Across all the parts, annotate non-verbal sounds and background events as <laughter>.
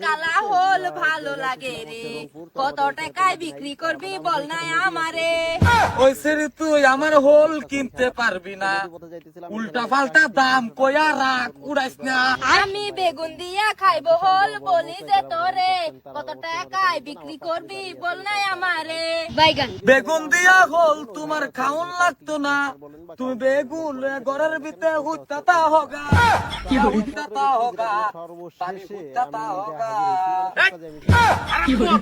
কালা হল ভালো লাগে রে। কত টাকায় বিক্রি করবি বল নাই আমারে? ওই সেরে তুই আমার হোল কিনতে পারবি না। উল্টা পাল্টা দাম কয়া রাখ উড়াইস না। আমি বেগুন দিয়া খাইবো হল বলি যে তোরে কত টাকায় বিক্রি করবি বল নাই আমারে। বেগুন দিয়া হোল তোমার খাউন লাগতো না। তুমি বেগুন ঘরের ভিতরে হুত্তাতা হোগা। হোগা। হুত্তাতা আমি হোগা।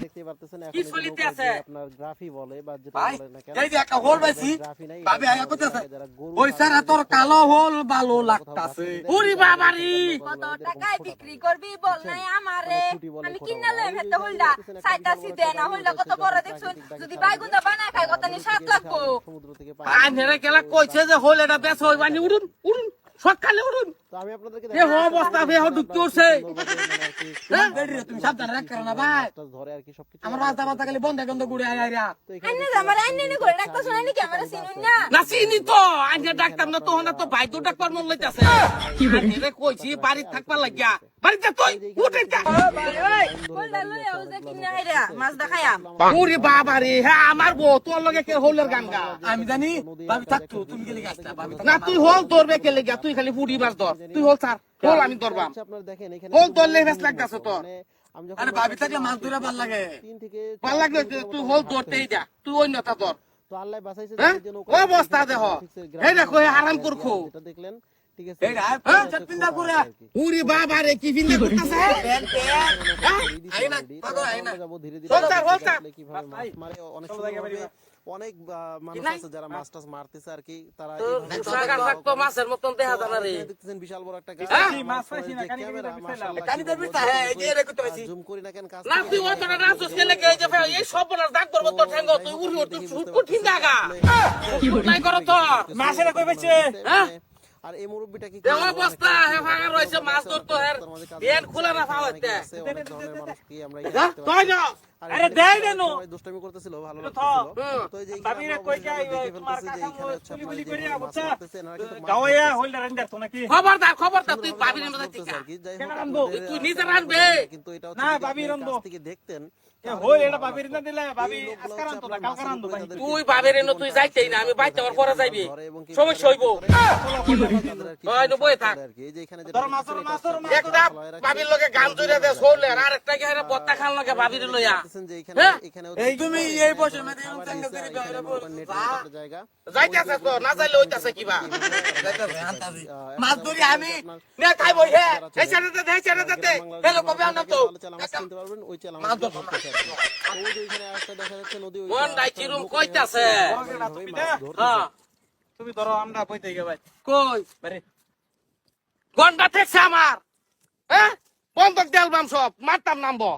দেখতে পারতেছেন কি এখন আছে? আপনার গ্রাফি বলে বা যেটা বলে না কেন একটা হোল পাইছি। ভাবি আয়া কইতাছে ওই স্যার তোর কালো হোল ভালো লাগতাছে। কত টাকায় বিক্রি করবি বল নাই আমারে? আমি কিনা হেতে হইলা সাইতাছি দে না হইলা কত বড় দেখছুন। যদি বাইগুন দা বানা খাই কত নি সাত লাগবো আনেরে কেলা কইছে যে হোল এটা বেশ হইবানি উড়ুন উড়ুন সকালে উড়ুন। তো আমি আপনাদেরকে এ হ অবস্থা বে হ ঢুকতে উঠছে। সুন্দরভাবে মানে আর কি তুমি সাবধানে রাখ না ভাই। মাছটা ধরে আর কি সবকিছু আমার রাস্তা মাথা খালি বন্ধ বন্ধ ঘুরে আয় আয় আইনে আমার আইনে নি করে ডাক্তার শুনাই নি ক্যামেরা চিনুন না। না চিনি তো। আইনে ডাক্তার না তো না তো ভাই তো ডাক্তার মন লইতাছে। আইনে কইছি বাড়ি থাকবার লাগিয়া। বাড়িতে তুই উঠে ওরে বাবা রে হ্যাঁ আমার বউ তোর লগে কে হোলের গান গা? আমি জানি ভাবি থাকতো তুমি গেলে গাছটা না তুই হোল তোর বে কে লেগা তুই খালি ফুড়ি বাস ধর। তুই হোল ছাড় হোল আমি ধরবাম। হচ্ছে আপনার দেখেন এখানে হোল তোর লেভেস লাগতাছে তো আমি যখন আরে ভাবি থাকলে মাছ ধরে ভালো লাগে। ভালো লাগলে তুই হোল ধরতেই যা তুই অন্যতা ধর। তো আল্লাহ বাঁচাইছে হ্যাঁ? অবস্থা দেহ। এই দেখো আরাম করখো দেখলেন? ঠিক আছে। উরি বাবা রে কি। করতেছে ধীরে ধীরে। কীভাবে মাছ মারে। অনেক অনেক মানুষ আছে যারা মাছ টাছ মারতেছে আর কি তারা এইভাবে সাগার থাকতো মাছের মতন দেখা জানা রে। দেখতেছেন বিশাল বড় একটা হ্যাঁ? মাছ পাইছি না ক্যামেরা কানি ধরবি হ্যাঁ এই যে এটা করতে পাইছি জুম করি না কেন কাজ না তুই যে এই সব বলার দাগ করব তোর ঠ্যাঙ্গ তুই উড়ি উড়ি তুই কঠিন জায়গা নাই করো তো। মাছের কই পাইছে? হ্যাঁ? আর এই মুরব্বিটা কি এ অবস্থা হে ভাগা রইছে মাছ ধরতো খোলা না অনেক ধরনের আমরা তুই আরে দেন দুষ্টামি করতেছিল ভালো তো। এই যে বাবিরে কই যাই তোমার বুঝছা গাওয়া হইল রেন্ডার তো নাকি? খবরদার খবরদার তুই পাবি মধ্যে রানবো? তুই নিজে রানবে কিন্তু এটা না, বাবি রানবো। থেকে দেখতেন। বাবির তুই বাবের এনে তুই যাইতেই না আমি বাইতে আমার পরে যাইবি সমস্যা হইব <laughs> দেখা যাচ্ছে নদী ওই কোন ডাইচি রুম কইতাছে? তুমি ধরো, আমরা বইতে গে ভাই কই? বারে গন্ডা ঠেকছে আমার। হ্যাঁ? বন্ধক দেলবাম সব, মারতাম নামবো।